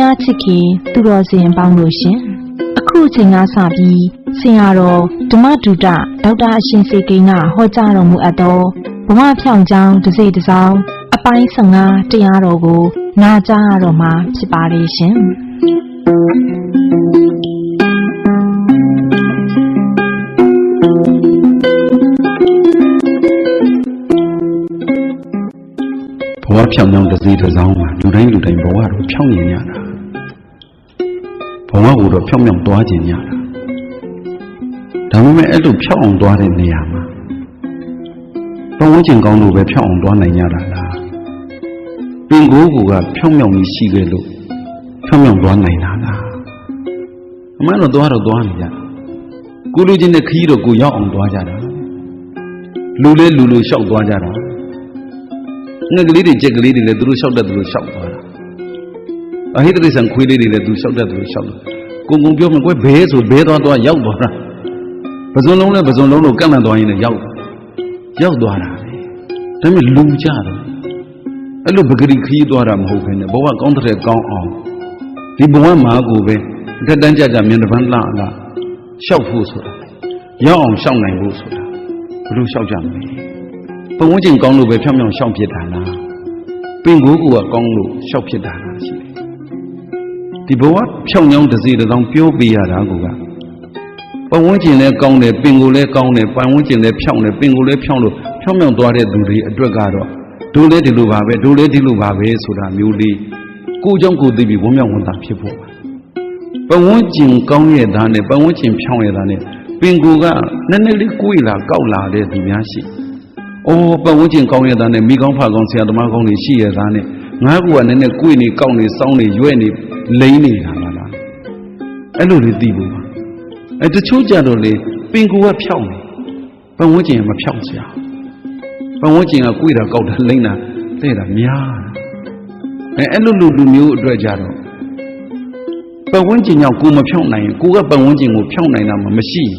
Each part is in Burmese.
ရားချစ်ခင်သူတော်စင်ပေါင်းလို့ရှင်အခုအချိန်ကစပြီးဆင်ရတော်ဓမ္မဒုတဒေါက်တာအရှင်စေကိန်းကဟောကြားတော်မူအပ်သောဘဝဖြောင်ကြောင်းတစ်စိတ်တစ်စောင်းအပိုင်း15တရားတော်ကို နာကြားရတော့မှာဖြစ်ပါလေရှင်ဘဝဖြောင်းကြောင်းတစ်စီတစ်စောင်းမှာလူတိုင်းလူတိုင်းဘဝတော့ဖြောင်းနေရတာ ဘဝကိုတော့ဖြောင်းဖြောင်းသွားခြင်းရတာဒါပေမဲ့အဲ့လိုဖြောင်းအောင်သွားတဲ့နေရာမှာဘဝချင်းကောင်းလို့ပဲဖြောင်းအောင်သွားနိုင်ရတာလားပင်ကိုယ်ကဖြောင်းဖြောင်းကြီးရှိခဲ့လို့ဖြောင်းဖြောင်းသွားနိုင်တာလားအမှန်တော့သွားတော့သွားနေကြကိုလူချင်းတဲ့ခရီးတော့ကိုရောက်အောင်သွားကြတာလူလဲလူလူလျှောက်သွားကြတာငှက်ကလေးတွေကြက်ကလေးတွေလည်းသူတို့လျှောက်တတ်သူတို့လျှောက်သွားတာ အဟိတရိစ္ဆန်ခွေးလေးတွေလည်းသူလျှောက်တတ်သူတို့လျှောက်တယ်ကိုကုံပြောမယ်ကွယ်ဘဲဆိုဘဲသွားသွားရောက်သွားတာပဇွန်လုံးနဲ့ပဇွန်လုံးတို့ကန့်လန့်သွားရင်လည်းရောက်ရောက်သွားတာပဲဒါပေမဲ့လူကြတယ်အဲ့လိုပဂရိခရီးသွားတာမဟုတ်ဘဲနဲ့ဘဝကောင်းတဲ့ကောင်းအောင်ဒီဘဝမှာကိုပဲအထက်တန်းကြကြမြန်တပန်းလှလာလျှောက်ဖို့ဆိုတာရောက်အောင်လျှောက်နိုင်ဖို့ဆိုတာဘယ်လိုလျှောက်ကြမလဲပတ်ဝန်းကျင်ကောင်းလို့ပဲဖြောင်းဖြောင်းရှောက်ဖြစ်တာလားပင်ကိုယ်ကကောင်းလို့ရှောက်ဖြစ်တာလားရှိတယ် ဒီဘဝဖြောင်းညောင်းတစ်စီတစ်စောင်းပြောပြရတာကပတ်ဝန်းကျင်လည်းကောင်းတယ်ပင်ကိုယ်လည်းကောင်းတယ်ပတ်ဝန်းကျင်လည်းဖြောင်းတယ်ပင်ကိုယ်လည်းဖြောင်းလို့ဖြောင်းဖြောင်းသွားတဲ့သူတွေအတွက်ကတော့ဒိုးလည်းဒီလိုပါပဲဒိုးလည်းဒီလိုပါပဲဆိုတာမျိုးလေးကိုယ်ကြောင့်ကိုယ်သိပြီးဝမ်းမြောက်ဝမ်းသာဖြစ်ဖို့ပါပတ်ဝန်းကျင်ကောင်းရဲ့သားနဲ့ပတ်ဝန်းကျင်ဖြောင်းရဲ့သားနဲ့ပင်ကိုယ်ကနည်းနည်းလေးကိုယ်လာကောက်လာတဲ့သူများရှိတယ်။အော်ပတ်ဝန်းကျင်ကောင်းရတာနဲ့မိကောင်းဖကောင်းဆရာသမားကောင်းတွေရှိရတာနဲ့ငါကူကနည်းနည်းကိုယ်နေကောက်နေစောင်းနေရွဲ့နေ လိမ့်နေတာလားလား။အဲ့လိုလေးသိဖို့ပါ။အဲတချို့ကြတော့လေပင်ကူကဖြောင်းနေပတ်ဝန်းကျင်ကမဖြောင်းစရာ။ပတ်ဝန်းကျင်ကကိုယ်တာကောက်တာလိမ့်တာတဲ့တာများတယ်။အဲအဲ့လိုလူလူမျိုးအတွက်ကြတော့ပတ်ဝန်းကျင်ကြောင့်ကိုယ်မဖြောင်းနိုင်ရင်ကိုယ်ကပတ်ဝန်းကျင်ကိုဖြောင်းနိုင်တာမှမရှိဘူး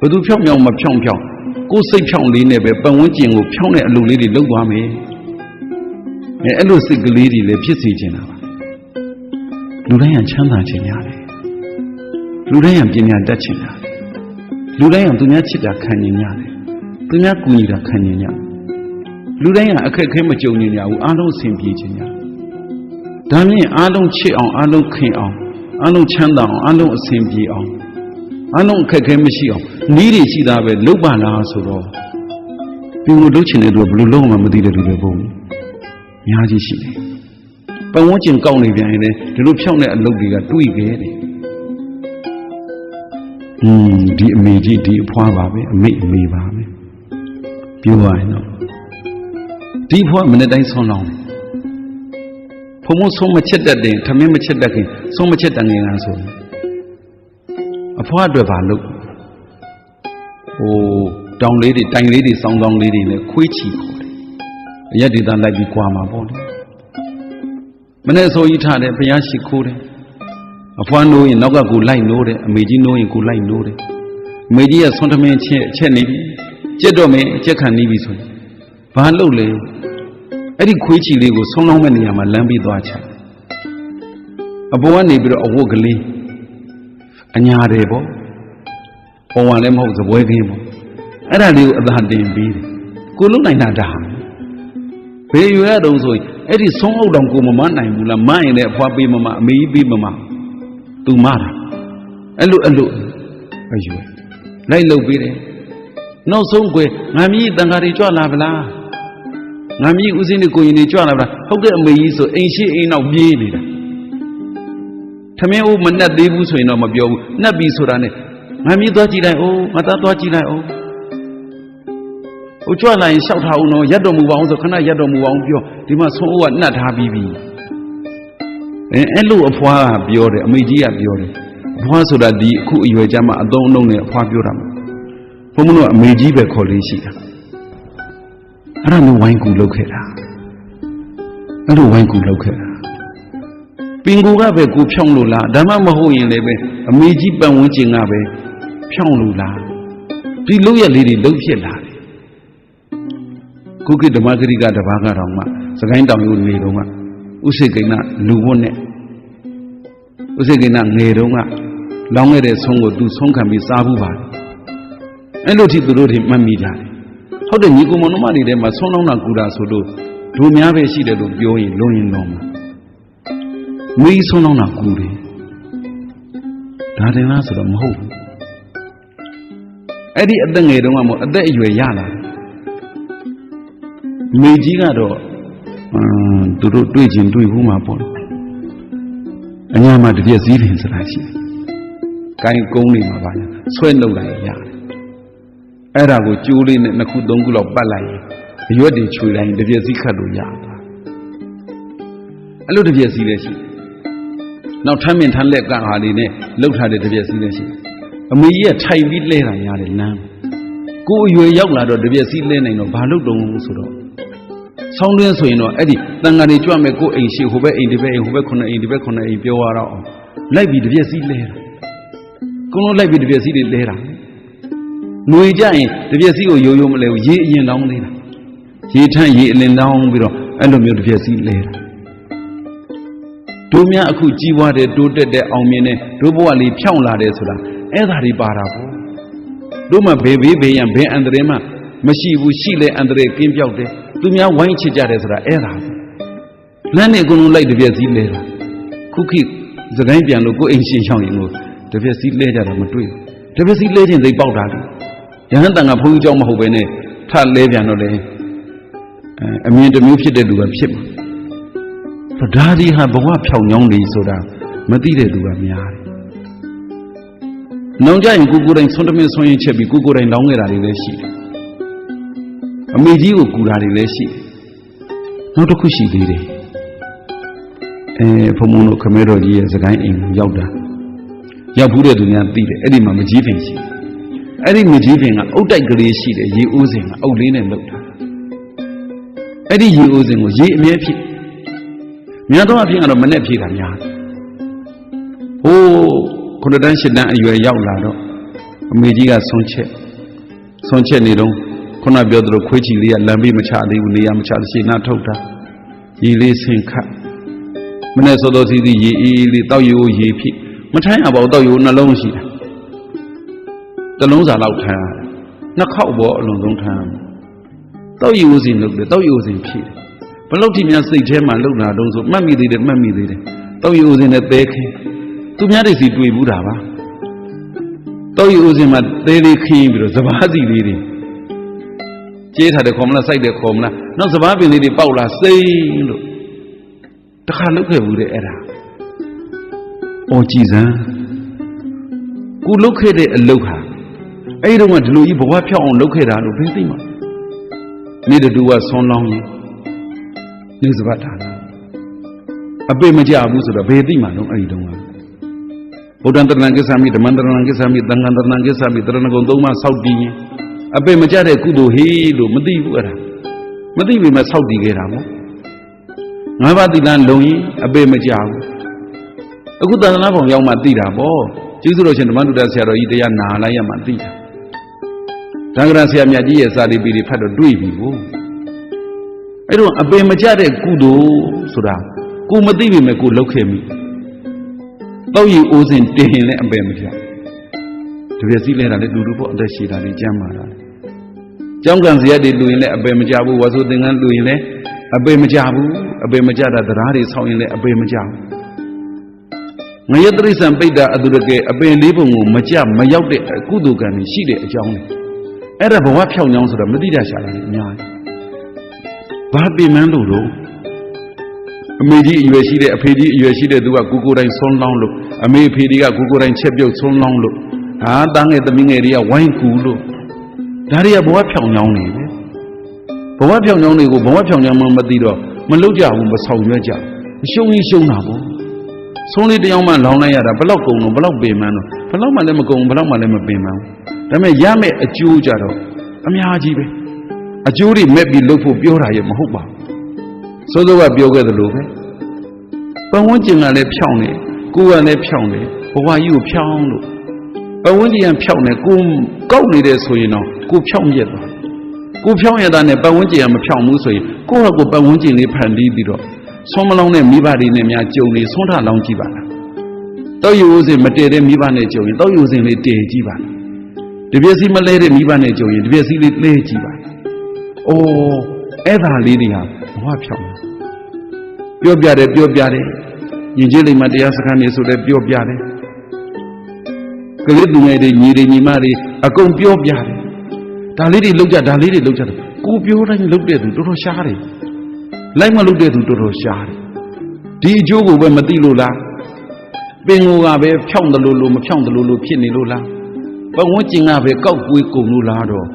ဘယ်သူဖြောင်းဖြောင်းမဖြောင်းဖြောင်းကိုယ်စိတ်ဖြောင်းလေးနဲ့ပဲပတ်ဝန်းကျင်ကိုဖြောင်းတဲ့အလုပ်လေးတွေလုပ်သွားမယ်အဲအဲ့လိုစိတ်ကလေးတွေလည်းဖြစ်စေချင်တာပါ လူတိုင်းကချမ်းသာခြင်းရတယ်လူတိုင်းကပညာတတ်ခြင်းရတယ်လူတိုင်းကသူများချစ်တာခံရင်ရတယ်သူများကူညီတာခံရင်ရတယ်လူတိုင်းကအခက်အခဲမကြုံနေကြဘူးအားလုံးအဆင်ပြေခြင်းရတယ်ဒါမြင်အားလုံးချစ်အောင်အားလုံးခင်အောင်အားလုံးချမ်းသာအောင်အားလုံးအဆင်ပြေအောင်အားလုံးအခက်အခဲမရှိအောင်နီးတွေရှိတာပဲလုတ်ပါလားဆိုတော့ပြီးလို့လုတ်ချင်တဲ့သူကဘယ်လိုလုပ်မှမသိတဲ့လူတွေပုံအများကြီးရှိတယ် ပတ်ဝန်းကျင်ကောက်နေပြန်ရင်လည်းဒီလိုဖြောင်းတဲ့အလုပ်တွေကတွေးခဲ့တယ်อืมဒီအမေကြီးဒီအဖွားပါပဲအမေအမေပါပဲပြောရရင်တော့ဒီအဖွားမနေ့တိုင်းဆုံးလောင်းတယ်ဖုံမဆုံးမချက်တတ်တယ်ထမင်းမချက်တတ်ခင်ဆုံးမချက်တတ်ငင်လားဆိုရင်အဖွားအတွက်ပါလို့ဟိုတောင်လေးတွေတိုင်လေးတွေစောင်းစောင်းလေးတွေနဲ့ခွေးချီခေါ်တယ်အရက်ဒေသလိုက်ပြီးကြွားမှာပေါ့လေ မနေ့အစိုးရထားတယ်ဘုရားရှိခိုးတယ်အဖွားနိုးရင်နောက်ကကိုလိုက်နိုးတယ်အမေကြီးနိုးရင်ကိုလိုက်နိုးတယ်အမေကြီးကဆွန်ထမင်းချက်ချက်နေပြီကြက်တော့မင်းအချက်ခံနေပြီဆိုရင်ဘာလုပ်လဲအဲ့ဒီခွေးချီလေးကိုဆုံးလောင်းမဲ့နေရာမှာလမ်းပြီးသွားချအပေါ်ကနေပြီးတော့အဝတ်ကလေးအညာတယ်ပေါ့ပုံဝံလည်းမဟုတ်သပွဲခင်းပေါ့အဲ့ဒါလေးကိုအသာတင်ပြီးတယ်ကိုလုံနိုင်တာဒါဘယ်ရွယ်ရတုံးဆိုရင် အဲ့ဒီဆုံးအုပ်တောင်ကိုမမနိုင်ဘူးလားမရင်လည်းအဖွားပေးမမအမေကြီးပေးမမသူမတာအဲ့လိုအဲ့လိုအရွယ်လိုက်လုပ်ပေးတယ်နောက်ဆုံးကွယ်ငါမြည်တန်ဃာတွေကြွလာဗလားငါမြည်ဦးစင်းတွေကိုရင်တွေကြွလာဗလားဟုတ်တဲ့အမေကြီးဆိုအိမ်ရှိအိမ်နောက်ပြေးနေတာထမင်းဦးမနှက်သေးဘူးဆိုရင်တော့မပြောဘူးနှက်ပြီဆိုတာနဲ့ငါမြည်သွားကြည့်လိုက်အိုးငါသားသွားကြည့်လိုက်အိုးဟို ကြွလာရင်ရှောက်ထားအောင်တော့ရက်တော်မူပါအောင်ဆိုခဏရက်တော်မူပါအောင်ပြောဒီမှာဆုံးဦးကနှက်ထားပြီးပြီအဲအဲ့လိုအဖွားကပြောတယ်အမေကြီးကပြောတယ်အဖွားဆိုတာဒီအခုအရွယ်ကြမှာအသုံးအနှုံနဲ့အဖွားပြောတာမှာဘုံမလို့အမေကြီးပဲခေါ်လေးရှိတာအဲ့ဒါမျိုးဝိုင်းကူလုပ်ခဲ့တာအဲ့လိုဝိုင်းကူလုပ်ခဲ့တာပင်ကူကပဲကိုဖြောင်းလို့လားဒါမှမဟုတ်ရင်လည်းပဲအမေကြီးပန်ဝန်းကျင်ကပဲဖြောင်းလို့လားဒီလုတ်ရက်လေးတွေလုတ်ဖြစ်လာတယ် ကုကိဓမ္မဂရိကတပါးကတော့မှစကိုင်းတောင်ယူနေတော့မှဥစိတ်ကိန်းကလူဝတ်နဲ့ဥစိတ်ကိန်းကငယ်တုန်းကလောင်းခဲ့တဲ့ဆုံးကိုသူဆုံးခံပြီးစားဘူးပါတယ်အဲ့လိုထိသူတို့တွေမှတ်မိကြတယ်ဟုတ်တယ်ညီကိုမောင်နှမတွေထဲမှာဆုံးလောင်းတာကူတာဆိုလို့ဒိုများပဲရှိတယ်လို့ပြောရင်လွန်ရင်တော့မှာမီးဆုံးလောင်းတာကူတယ်ဒါတင်လားဆိုတော့မဟုတ်ဘူးအဲ့ဒီအသက်ငယ်တုန်းကမို့အသက်အရွယ်ရလာတယ် မိကြီးကတော့အမ်သူတို့တွေ့ချင်းတွေ့ဘူးမှာပေါ့အညာမှာတပြည့်စည်းပင်ဆိုတာရှိတယ်။ကိုင်းကုန်းနေမှာပါညာဆွဲနှုတ်လိုက်ရတယ်။အဲ့ဒါကိုကျိုးလေးနဲ့နှစ်ခုသုံးခုလောက်ပတ်လိုက်ရင်အရွက်တွေချွေတိုင်းတပြည့်စည်းခတ်လို့ရတာ။အဲ့လိုတပြည့်စည်းလည်းရှိတယ်။နောက်ထမ်းမြင်ထမ်းလက်ကဟာလေးနဲ့လှုပ်ထားတဲ့တပြည့်စည်းလည်းရှိတယ်။အမေကြီးကထိုင်ပြီးလဲတာရတယ်လမ်း။ကိုယ်အရွယ်ရောက်လာတော့တပြည့်စည်းလဲနိုင်တော့ဘာလို့တုံးဆိုတော့ ဆောင်းတွင်းဆိုရင်တော့အဲ့ဒီတန်ဃာတွေကြွမဲ့ကိုယ်အိမ်ရှိဟိုဘက်အိမ်ဒီဘက်အိမ်ဟိုဘက်ခုနှစ်အိမ်ဒီဘက်ခုနှစ်အိမ်ပြောရတော့အောင်လိုက်ပြီးတပြည့်စည်းလဲတာကုန်းလုံးလိုက်ပြီးတပြည့်စည်းတွေလဲတာငွေကြရင်တပြည့်စည်းကိုရိုးရိုးမလဲဘူးရေအရင်တောင်းသေးတာရေထန့်ရေအလင်တောင်းပြီးတော့အဲ့လိုမျိုးတပြည့်စည်းလဲတာတို့များအခုကြီးပွားတဲ့တိုးတက်တဲ့အောင်မြင်တဲ့တို့ဘဝလေးဖြောင်းလာတယ်ဆိုတာအဲ့ဒါတွေပါတာပေါ့တို့မှဘေးဘေးဘေးရန်ဘယ်အန္တရာယ်မှမရှိဘူးရှိလဲအန္တရာယ်ကင်းပြောက်တယ် သူများဝိုင်းချစ်ကြတယ်ဆိုတာအဲ့ဒါလမ်းနဲ့အကုန်လုံးလိုက်တပြက်စီးလဲတာခုခိစကိုင်းပြန်လို့ကိုယ်အိမ်ရှင်ချောင်းရင်ကိုတပြက်စီးလဲကြတာမတွေ့ဘူးတပြက်စီးလဲခြင်းသိပေါက်တာလေရဟန်းတန်ကဘုန်းကြီးเจ้าမဟုတ်ပဲနဲ့ထလဲပြန်တော့လေအဲအမြင်တစ်မျိုးဖြစ်တဲ့လူကဖြစ်မှာဒါဒီဟာဘဝဖြောင်ညောင်းနေဆိုတာမသိတဲ့သူကများတယ်။နောင်ကြရင်ကိုကိုယ်တိုင်ဆွန်းတမင်းဆွန်းရင်ချက်ပြီးကိုကိုယ်တိုင်လောင်းခဲ့တာတွေလည်းရှိတယ်။ အမေကြီးကိုကူတာတွေလည်းရှိတယ်။နောက်တစ်ခုရှိသေးတယ်။အဲဘုံဘုံတို့ခမဲတော်ကြီးရဲ့စကိုင်းအိမ်ကိုရောက်တာ။ရောက်ဘူးတဲ့သူများသိတယ်။အဲ့ဒီမှာမကြီးပင်ရှိတယ်။အဲ့ဒီမကြီးပင်ကအုတ်တိုက်ကလေးရှိတယ်ရေအိုးစင်ကအုတ်လေးနဲ့လုပ်တာ။အဲ့ဒီရေအိုးစင်ကိုရေအမြဲဖြစ်များသောအားဖြင့်ကတော့မနဲ့ဖြေတာများတယ်ဟိုးခုနှစ်တန်းရှစ်တန်းအရွယ်ရောက်လာတော့အမေကြီးကဆွန်ချက်ဆွန်ချက်နေတော့ ခုနပြောသလိုခွေးချီလေးကလမ်းပြီးမချသေးဘူးနေရာမချလို့ရှင်းနာထုတ်တာရေလေးဆင်ခတ်မနဲ့စောစောစီးစီးရေအေးလေးတောက်ရိုးရေဖြစ်မထိုင်းရပါဘူးတောက်ရိုးနှလုံးရှိတာတလုံးစာလောက်ထိုင်းရတယ်နှစ်ခေါက်ပေါ်အလုံးစုံထိုင်းရတယ်တောက်ရိုးစီလုပ်တယ်တောက်ရိုးစီဖြစ်တယ်ဘလို့ထိများစိတ်ထဲမှာလုံတာတုံးဆိုမှတ်မိသေးတယ်မှတ်မိသေးတယ်တောက်ရီဦးစင်နဲ့သဲခင်းသူများတွေစီတွေ့ဘူးတာပါတောက်ရီဦးစင်မှာသဲလေးခင်းပြီးတော့စပားစီလေးတွေ ကျေးထားတယ်ခေါ်မလားစိုက်တယ်ခေါ်မလားနောက်စပားပင်လေးတွေပေါက်လာစိမ့်လို့တခါလုတ်ခဲ့ဘူးတဲ့အဲ့ဒါအော်ကြည်စမ်းကိုလုတ်ခဲ့တဲ့အလုတ်ဟာအဲ့ဒီတော့ကဒီလိုကြီးဘဝဖြောက်အောင်လုတ်ခဲ့တာလို့ဘယ်သိမှာနေတူကဆွန်းလောင်းရင်နေစပတ်တာအပေမကြဘူးဆိုတော့ဘယ်သိမှာတော့အဲ့ဒီတုန်းကဗုဒ္ဓံတရဏံကိစ္ဆာမိဓမ္မံတရဏံကိစ္ဆာမိသံဃံတရဏံကိစ္ဆာမိတရဏဂုံသုံးပါးစောက်တည်ရင် အပေမကြတဲ့ကုသိုလ်ဟေးလို့မသိဘူးအဲ့ဒါမသိပေမဲ့စောက်တည်ခဲ့တာပေါ့ငါးပါးသီလလုံရင်အပေမကြဘူးအခုသာသနာ့ဘောင်ရောက်မှသိတာပေါ့ကျေးဇူးတော်ရှင်ဓမ္မတုဒ္ဒဆရာတော်ကြီးတရားနာလိုက်ရမှသိတာတန်ခါဆရာမြတ်ကြီးရဲ့စာလီပီတွေဖတ်တော့တွေ့ပြီဘုအဲ့တော့အပင်မကျတဲ့ကုသိုလ်ဆိုတာကိုမသိပေမဲ့ကိုလောက်ခဲ့မိတောက်ရီအိုးစင်တင်ရင်လည်းအပင်မကျတပြည့်စည်းလဲတာလည်းလူလူပေါ့အသက်ရှည်တာလည်းကြမ်းမာတာ ကျောင်းကံစရက်တွေလူရင်လည်းအပင်မကျဘူးဝါဆိုသင်္ကန်းလူရင်လည်းအပင်မကျဘူးအပင်မကျတာတရားတွေဆောင်းရင်လည်းအပင်မကျဘူးငရတရိษံပိတ္တာအတုရကေအပင်လေးပုံကိုမကြမရောက်တဲ့ကုသိုလ်ကံတွေရှိတဲ့အကြောင်းလေအဲ့ဒါဘဝဖြောင်းချောင်းဆိုတာမသိတတ်ရှာတာလေအများကြီးဘာပြင်မန်းလို့တော့အမေကြီးအရွယ်ရှိတဲ့အဖေကြီးအရွယ်ရှိတဲ့သူကကိုကိုတိုင်းဆုံးလောင်းလို့အမေအဖေတွေကကိုကိုတိုင်းချက်ပြုတ်ဆုံးလောင်းလို့ဟာတန်းငယ်သမီးငယ်တွေကဝိုင်းကူလို့ ဒါတွေကဘဝဖြောင်ချောင်းနေပဲဘဝဖြောင်ချောင်းတွေကိုဘဝဖြောင်ချောင်းမှမသိတော့မလုကြဘူးမဆောင်ရွက်ကြမရှုံးရင်ရှုံးတာပေါ့ဆုံးလေးတယောက်မှလောင်းလိုက်ရတာဘလောက်ကုန်တော့ဘလောက်ပင်မန်းတော့ဘလောက်မှလည်းမကုန်ဘလောက်မှလည်းမပင်မန်းဒါပေမဲ့ရမယ့်အကျိုးကြတော့အများကြီးပဲအကျိုးတွေမဲ့ပြီးလုပ်ဖို့ပြောတာရမဟုတ်ပါဘူးစိုးစိုးကပြောခဲ့သလိုပဲပတ်ဝန်းကျင်ကလည်းဖြောင်းနေကိုယ်ကလည်းဖြောင်းနေဘဝကြီးကိုဖြောင်းလို့ ပတ်ဝန်းကျင်ကဖြောင်းနေကိုကောက်နေတယ်ဆိုရင်တော့ကိုဖြောင်းမြက်သွားကိုဖြောင်းရတာနဲ့ပတ်ဝန်းကျင်ကမဖြောင်းဘူးဆိုရင်ကိုယ့်ဟာကိုယ်ပတ်ဝန်းကျင်လေးဖန်တီးပြီးတော့ဆွမ်းမလောင်းတဲ့မိဘတွေနဲ့များကြုံနေဆွမ်းထလောင်းကြည့်ပါလားတောက်ယူဦးစင်မတည်တဲ့မိဘနဲ့ကြုံရင်တောက်ယူဦးစင်လေးတည်ကြည့်ပါတပြည့်စီမလဲတဲ့မိဘနဲ့ကြုံရင်တပြည့်စီလေးလဲကြည့်ပါအိုးအဲ့ဒါလေးတွေဟာဘဝဖြောင်းပြောပြတယ်ပြောပြတယ်ယဉ်ကျေးလိမ္မာတရားစခန်းနေဆိုတဲ့ပြောပြတယ် ကလေးသူငယ်တွေညီတွေညီမတွေအကုန်ပြောပြတယ်ဒါလေးတွေလောက်ကြဒါလေးတွေလောက်ကြတယ်ကိုပြောတိုင်းလောက်တဲ့သူတော်တော်ရှားတယ်လိုက်မလောက်တဲ့သူတော်တော်ရှားတယ်ဒီအကျိုးကိုပဲမသိလို့လားပင်ကိုကပဲဖြောင်းတယ်လို့လို့မဖြောင်းတယ်လို့လို့ဖြစ်နေလို့လားပတ်ဝန်းကျင်ကပဲကောက်ကွေးကုန်လို့လားတော့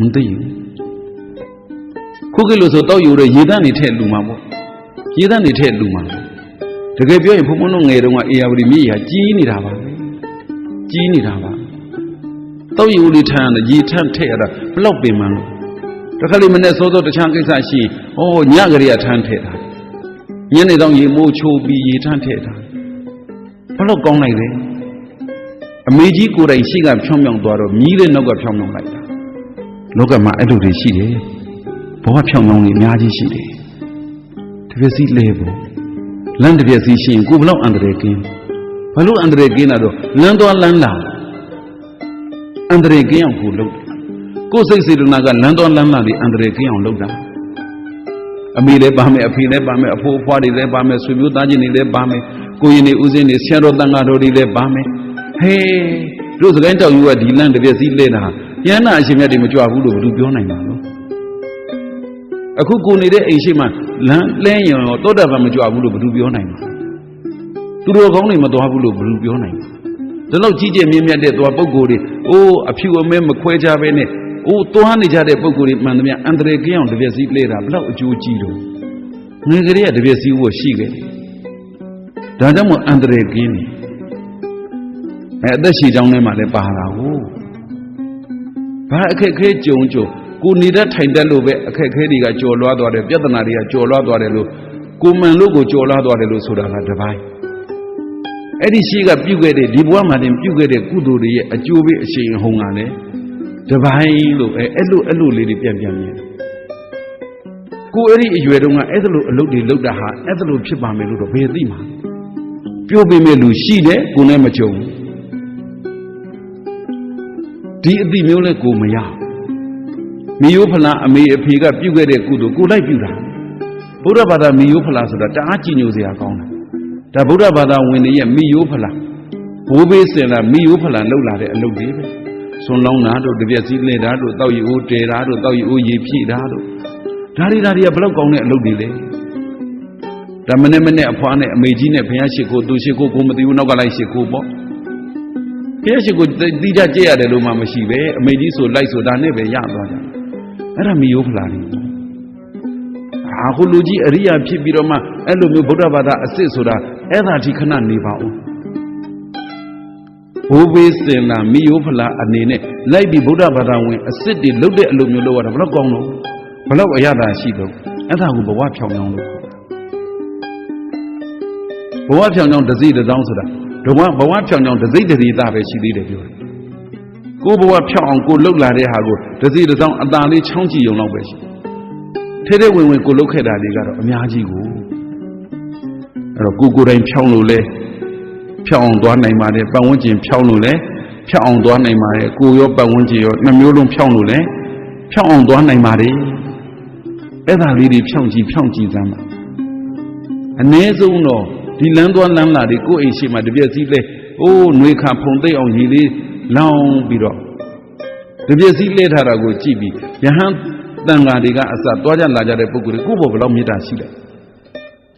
မသိဘူးခုကလို့ဆိုတော့ယူတဲ့ရေတန်းနေထက်လူမှာပေါ့ရေတန်းနေထက်လူမှာတကယ်ပြောရင်ဘုံဘုံတို့ငယ်တုန်းကအေယာဝတီမြေကြီးဟာကြီးနေတာပါပဲ ကြီးနေတာပါတော့ယူလေးထမ်းတယ်ရေထမ်းထည့်ရတာဘလောက်ပင်မှန်းလို့တခါလေမနဲ့စောစောတခြားကိစ္စရှိဟောညကလေးကထမ်းထည့်တာညနေတော့ရေမိုးချိုးပြီးရေထမ်းထည့်တာဘလောက်ကောင်းလိုက်လဲအမေကြီးကိုယ်တိုင်ရှိကဖြောင်းဖြောင်းသွားတော့မြည်တဲ့နောက်ကဖြောင်းဖြောင်းလိုက်တာလောကမှာအဲ့လိုတွေရှိတယ်ဘဝဖြောင်းဖြောင်းတွေအများကြီးရှိတယ်တပြည့်စီလဲဖို့လမ်းတပြည့်စီရှိရင်ကိုဘလောက်အန္တရာယ်ကင်း ဘလို့အန္တရာယ်ကင်းတာတော့လမ်းသွားလမ်းလာအန္တရာယ်ကင်းအောင်ကိုလုပ်တယ်ကိုယ်စိတ်စေတနာကလမ်းသွားလမ်းလာပြီးအန္တရာယ်ကင်းအောင်လုပ်တာအမေလည်းပါမယ်အဖေလည်းပါမယ်အဖိုးအဖွားတွေလည်းပါမယ်ဆွေမျိုးသားချင်းတွေလည်းပါမယ်ကိုရင်တွေဦးစင်းတွေဆရာတော်တန်ဃာတော်တွေလည်းပါမယ်ဟေးတို့စကိုင်းတောက်ယူကဒီလမ်းတစ်ပြည့်စီးလဲတာကျမ်းနာအရှင်မြတ်တွေမကြွဘူးလို့ဘယ်သူပြောနိုင်မှာလို့အခုကိုနေတဲ့အိမ်ရှိမှလမ်းလဲရင်တော့တောတာပံမကြွဘူးလို့ဘယ်သူပြောနိုင်မှာ သူတော်ကောင်းတွေမသွားဘူးလို့ဘယ်သူပြောနိုင်မှာဒီလောက်ကြီးကျယ်မြင့်မြတ်တဲ့သွားပုံကိုယ်တွေအိုးအဖြူအမဲမခွဲကြဘဲနဲ့အိုးသွားနေကြတဲ့ပုံကိုယ်တွေမှန်သမျှအန္တရာယ်ကင်းအောင်တစ်ပြည့်စီးလဲတာဘလောက်အကျိုးကြီးတော့ငွေကလေးကတစ်ပြည့်စီးဖို့ရှိခဲ့ဒါကြောင့်မို့အန္တရာယ်ကင်းနေအဲအသက်ရှည်ကြောင်းထဲမှာလည်းပါတာဟုတ်ဘာအခက်ခဲကြုံကြုံကိုနေတတ်ထိုင်တတ်လို့ပဲအခက်ခဲတွေကကြော်လွားသွားတယ်ပြဿနာတွေကကြော်လွားသွားတယ်လို့ကိုမှန်လို့ကိုကြော်လွားသွားတယ်လို့ဆိုတာကတပိုင်း အဲ့ဒီရှိကပြုတ်ခဲ့တဲ့ဒီဘဝမှာတင်ပြုတ်ခဲ့တဲ့ကုသိုလ်တွေရဲ့အကျိုးပေးအရှိန်ဟုန်ကလည်းတပိုင်းလို့အဲအဲ့လိုအဲ့လိုလေးတွေပြန်ပြန်မြင်ကိုအဲ့ဒီအရွယ်တုန်းကအဲ့လိုအလုပ်တွေလုပ်တာဟာအဲ့လိုဖြစ်ပါမယ်လို့တော့ဘယ်သိမှာပြောပေးမဲ့လူရှိတယ်ကိုနဲ့မကြုံဘူးဒီအတိမျိုးလဲကိုမရမိယိုးဖလားအမေအဖေကပြုတ်ခဲ့တဲ့ကုသိုလ်ကိုလိုက်ပြုတာဘုရားဘာသာမိယိုးဖလားဆိုတာတအားကြည်ညိုစရာကောင်းတာ ဒါဗုဒ္ဓဘာသာဝင်တွေရဲ့မိယိုးဖလားဘိုးဘေးစင်လာမိယိုးဖလားလှုပ်လာတဲ့အလုပ်တွေပဲဆွန်လောင်းတာတို့တပြက်စီးလဲတာတို့တောက်ရီအိုးတဲတာတို့တောက်ရီအိုးရေဖြည့်တာတို့ဒါတွေဒါတွေကဘလောက်ကောင်းတဲ့အလုပ်တွေလဲဒါမနဲ့မနဲ့အဖွားနဲ့အမေကြီးနဲ့ဘုရားရှိခိုးသူရှိခိုးကိုမသိဘူးနောက်ကလိုက်ရှိခိုးပေါ့ဘုရားရှိခိုးတိကျကြည့်ရတယ်လို့မှမရှိပဲအမေကြီးဆိုလိုက်ဆိုဒါနဲ့ပဲရသွားကြအဲ့ဒါမိယိုးဖလားနေ အာခုလူကြီးအရိယာဖြစ်ပြီးတော့မှအဲ့လိုမျိုးဗုဒ္ဓဘာသာအစ်စ်ဆိုတာအဲ့ဒါဒီခဏနေပါဦးဘိုးဘေးစင်လာမိယိုးဖလားအနေနဲ့လိုက်ပြီးဗုဒ္ဓဘာသာဝင်အစ်စ်တွေလုတ်တဲ့အလိုမျိုးလုပ်ရတာဘယ်တော့ကောင်းလို့ဘယ်တော့အရသာရှိတော့အဲ့ဒါကိုဘဝဖြောင်းအောင်လို့ဘဝဖြောင်းအောင်တစိတစောင်းဆိုတာဘဝဘဝဖြောင်းအောင်တစိတရီသားပဲရှိသေးတယ်ပြောတယ်ကိုဘဝဖြောင်းအောင်ကိုလှုပ်လာတဲ့ဟာကိုတစိတစောင်းအตาလေးချောင်းကြည့်ုံလောက်ပဲရှိ ထဲထဲဝင်ဝင်ကိုလှုပ်ခဲ့တာတွေကတော့အများကြီးကိုအဲ့တော့ကိုကိုယ်တိုင်ဖြောင်းလို့လဲဖြောင်းအောင်သွားနိုင်ပါတယ်ပတ်ဝန်းကျင်ဖြောင်းလို့လဲဖြောင်းအောင်သွားနိုင်ပါတယ်ကိုရောပတ်ဝန်းကျင်ရောနှမျိုးလုံးဖြောင်းလို့လဲဖြောင်းအောင်သွားနိုင်ပါတယ်အဲ့ဒါလေးတွေဖြောင်းကြည့်ဖြောင်းကြည့်စမ်းပါအ ਨੇ ဆုံးတော့ဒီလမ်းသွားလမ်းလာတွေကိုယ့်အိမ်ရှိမှတပြက်စီးလဲအိုးຫນွေခါဖုံသိပ်အောင်ညီလေးလောင်းပြီးတော့တပြက်စီးလဲထားတာကိုကြည့်ပြီးယဟန် တန်ဃာတွေကအစသွားကြလာကြတဲ့ပုဂ္ဂိုလ်တွေကိုယ့်ဘောဘယ်လောက်မေတ္တာရှိလဲ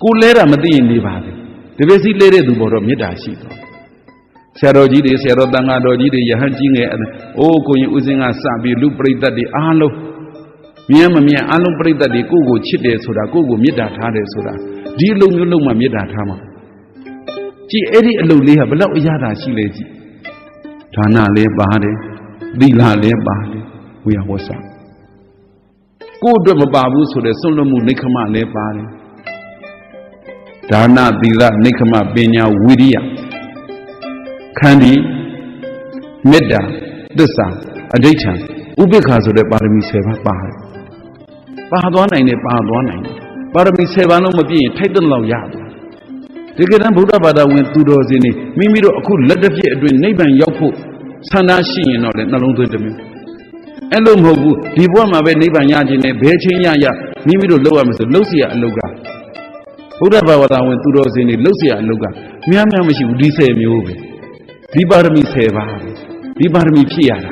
ကိုလဲတာမသိရင်နေပါဘူးတပြက်စီးလဲတဲ့သူဘောတော့မေတ္တာရှိတော့ဆရာတော်ကြီးတွေဆရာတော်တန်ဃာတော်ကြီးတွေယဟန်ကြီးငယ်အိုးကိုရင်ဦးစင်းကစပြီးလူပရိသတ်တွေအားလုံးမြင်မမြင်အားလုံးပရိသတ်တွေကိုယ့်ကိုချစ်တယ်ဆိုတာကိုယ့်ကိုမေတ္တာထားတယ်ဆိုတာဒီအလုံးမျိုးလုံးမှမေတ္တာထားမှာကြည်အဲ့ဒီအလုပ်လေးဟာဘလောက်အရသာရှိလဲကြည်ဒါနလည်းပါတယ်သီလလည်းပါတယ်ဝိယဝဆ ကိုယ့်အတွက်မပါဘူးဆိုတဲ့ဆွန့်လွတ်မှုနိခမလည်းပါတယ်ဒါနသီလနိခမပညာဝိရိယခန္ဒီမေတ္တာသစ္စာအဋိဋ္ဌံဥပိ္ပခာဆိုတဲ့ပါရမီ10ပါးပါတယ်ပါသွားနိုင်တယ်ပါသွားနိုင်တယ်ပါရမီ10ပါးလုံးမပြည့်ရင်ထိုက်တဲ့လောက်ရတယ်တကယ်တမ်းဗုဒ္ဓဘာသာဝင်သူတော်စင်တွေမိမိတို့အခုလက်တစ်ပြည့်အတွင်းနိဗ္ဗာန်ရောက်ဖို့ဆန္ဒရှိရင်တော့လေနှလုံးသွင်းတစ်မျိုး အဲ့လိုမဟုတ်ဘူးဒီဘဝမှာပဲနိဗ္ဗာန်ရခြင်းနဲ့ဘယ်ချင်းရရမိမိတို့လောက်ရမယ်ဆိုလှုပ်เสียအလုတ်ကဗုဒ္ဓဘာသာဝင်သူတော်စင်တွေလှုပ်เสียအလုတ်ကများများမရှိဘူးဒီ၁၀မျိုးပဲဒီပါရမီ10ပါးပဲဒီပါရမီဖြည့်ရတာ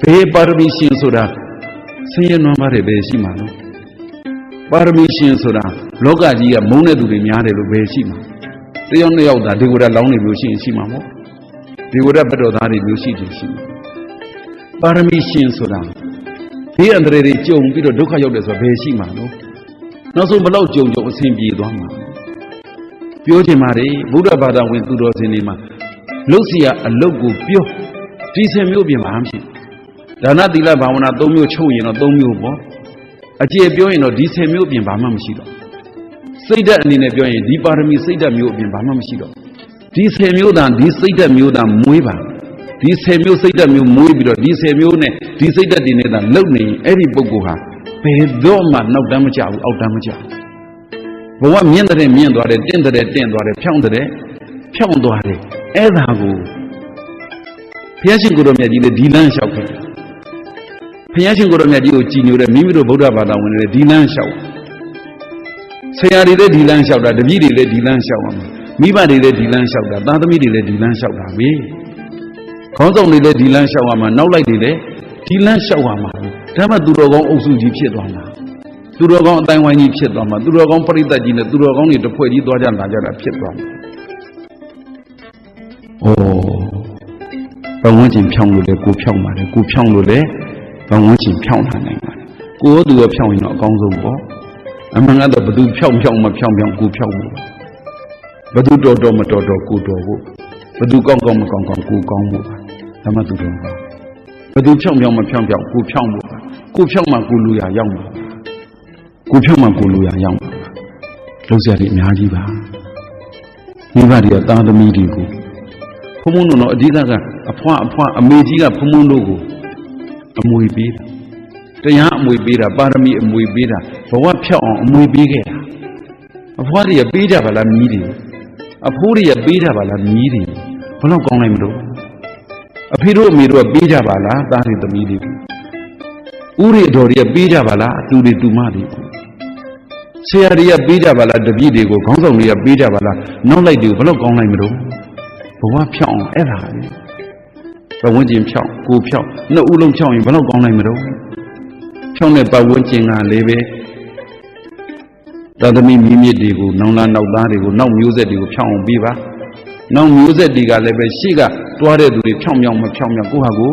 ပဲဘယ်ပါရမီရှင်ဆိုတာဆင်းရဲနွမ်းပါတယ်ပဲရှိမှာနော်ပါရမီရှင်ဆိုတာလောကကြီးကမုန်းတဲ့သူတွေများတယ်လို့ပဲရှိမှာတယောက်နှစ်ယောက်သာဒီကိုယ်ကလောင်းနေလို့ရှိရင်ရှိမှာမို့ဒီကိုယ်ကဘတ်တော်သားတွေမျိုးရှိတယ်ရှိမှာ ပါရမီရှင်ဆိုတာဘေးအန္တရာယ်တွေကြုံပြီးတော့ဒုက္ခရောက်တယ်ဆိုတာဘယ်ရှိမှာလို့နောက်ဆုံးဘလောက်ကြုံကြုံအဆင်ပြေသွားမှာပြောချင်ပါတယ်ဗုဒ္ဓဘာသာဝင်သူတော်စင်တွေမှာလုတ်စီရအလုတ်ကိုပြောဒီစင်မျိုးပြင်မှာမရှိဒါနသီလဘာဝနာ၃မျိုးချုပ်ရင်တော့၃မျိုးပေါ့အကျေပြောရင်တော့ဒီ10မျိုးအပြင်ဘာမှမရှိတော့စိတ်ဓာတ်အနေနဲ့ပြောရင်ဒီပါရမီစိတ်ဓာတ်မျိုးအပြင်ဘာမှမရှိတော့ဒီ10မျိုးသာဒီစိတ်ဓာတ်မျိုးသာမွေးပါ ဒီ10မျိုးစိတ်ဓာတ်မျိုးမွေးပြီးတော့ဒီ10မျိုးနဲ့ဒီစိတ်ဓာတ်တွေနဲ့သာလုံနေရင်အဲ့ဒီပုဂ္ဂိုလ်ဟာဘယ်တော့မှနောက်တမ်းမကြဘူးအောက်တမ်းမကြဘူးဘဝမြင့်တဲ့မြင့်သွားတယ်တင့်တဲ့တင့်သွားတယ်ဖြောင်းတဲ့ဖြောင်းသွားတယ်အဲ့ဒါကိုဘုရားရှင်ကိုယ်တော်မြတ်ကြီးလည်းဒီလမ်းလျှောက်ခဲ့တယ်ဘုရားရှင်ကိုယ်တော်မြတ်ကြီးကိုကြည်ညိုတဲ့မိမိတို့ဗုဒ္ဓဘာသာဝင်တွေဒီလမ်းလျှောက်ဆရာတွေလည်းဒီလမ်းလျှောက်တာတပည့်တွေလည်းဒီလမ်းလျှောက်ပါမယ်မိဘတွေလည်းဒီလမ်းလျှောက်တာသားသမီးတွေလည်းဒီလမ်းလျှောက်တာပဲ ခေါင်းဆောင်တွေလည်းဒီလမ်းလျှောက်ရမှာနောက်လိုက်တွေလည်းဒီလမ်းလျှောက်ရမှာဒါမှသူတော်ကောင်းအုပ်စုကြီးဖြစ်သွားမှာသူတော်ကောင်းအတိုင်းဝိုင်းကြီးဖြစ်သွားမှာသူတော်ကောင်းပရိသတ်ကြီးနဲ့သူတော်ကောင်းတွေတစ်ဖွဲ့ကြီးသွားကြလာကြတာဖြစ်သွားမှာဩဘဝဝင်ချင်းဖြောင်းလို့လေကိုဖြောင်းပါတယ်ကိုဖြောင်းလို့လေဘဝဝင်ချင်းဖြောင်းလာနိုင်ပါတယ်ကိုရောသူရောဖြောင်းရင်တော့အကောင်းဆုံးပေါ့အမှန်ကတော့ဘသူဖြောင်းဖြောင်းမဖြောင်းဖြောင်းကိုဖြောင်းလို့ဘသူတော်တော်မတော်တော်ကိုတော်ဖို့ဘသူကောင်းကောင်းမကောင်းကောင်းကိုကောင်းဖို့ ဒါမှသူတော်ကောင်းဘသူဖြောင်းဖြောင်းမဖြောင်းဖြောင်းကိုဖြောင်းဖို့ကိုဖြောင်းမှကိုလူရရောက်မှာကိုဖြောင်းမှကိုလူရရောက်မှာလုံးစရာတွေအများကြီးပါမိဘတွေကသားသမီးတွေကိုဘုံဘုံတို့တော့အဓိကကအဖွားအဖွားအမေကြီးကဘုံဘုံတို့ကိုအမွေပေးတာတရားအမွေပေးတာပါရမီအမွေပေးတာဘဝဖြောက်အောင်အမွေပေးခဲ့တာအဖွားတွေကပေးကြပါလားမြည်တွေအဖိုးတွေကပေးကြပါလားမြည်တွေဘယ်တော့ကောင်းလိုက်မလို့ အဖေတို့အမေတို့ကပေးကြပါလားသားတွေသမီးတွေဦးတွေတော်တွေကပေးကြပါလားသူတွေသူမတွေဆရာတွေကပေးကြပါလားတပည့်တွေကိုခေါင်းဆောင်တွေကပေးကြပါလားနောက်လိုက်တွေကိုဘယ်တော့ကောင်းလိုက်မလို့ဘဝဖြောက်အောင်အဲ့ဒါပဲပဝန်းကျင်ဖြောက်ကိုဖြောက်နှစ်ဦးလုံးဖြောက်ရင်ဘယ်တော့ကောင်းနိုင်မလို့ဖြောက်တဲ့ပဝန်းကျင်ကလည်းပဲသာသမီမိမြစ်တွေကိုနောင်လာနောက်သားတွေကိုနောက်မျိုးဆက်တွေကိုဖြောက်အောင်ပြီးပါ နောက်မျိုးဆက်တွေကလည်းပဲရှေ့ကတွားတဲ့သူတွေဖြောက်မြောက်မဖြောက်မြောက်ကိုဟာကို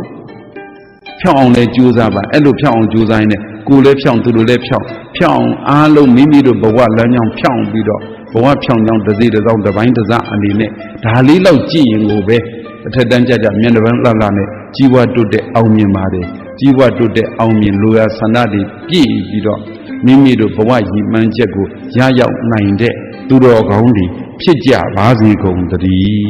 ဖြောက်အောင်လဲကြိုးစားပါအဲ့လိုဖြောက်အောင်ကြိုးစားရင်လည်းကိုယ်လည်းဖြောက်သူတို့လည်းဖြောက်ဖြောက်အောင်အားလုံးမိမိတို့ဘဝလမ်းကြောင်းဖြောက်ပြီးတော့ဘဝဖြောင်းကြောင်းတစ်စီတစ်စောင်းတစ်ပိုင်းတစ်စအနေနဲ့ဒါလေးလောက်ကြည့်ရင်ကိုပဲအထက်တန်းကြကြမျက်နှာပန်းလှလှနဲ့ကြီးဝါတုတ်တဲ့အောင်မြင်ပါတယ်ကြီးဝါတုတ်တဲ့အောင်မြင်လိုရာဆန္ဒတွေပြည့်ပြီးတော့မိမိတို့ဘဝရည်မှန်းချက်ကိုရရောက်နိုင်တဲ့ သူတော်ကောင်းတွေဖြစ်ကြပါစေကုန်သတည်း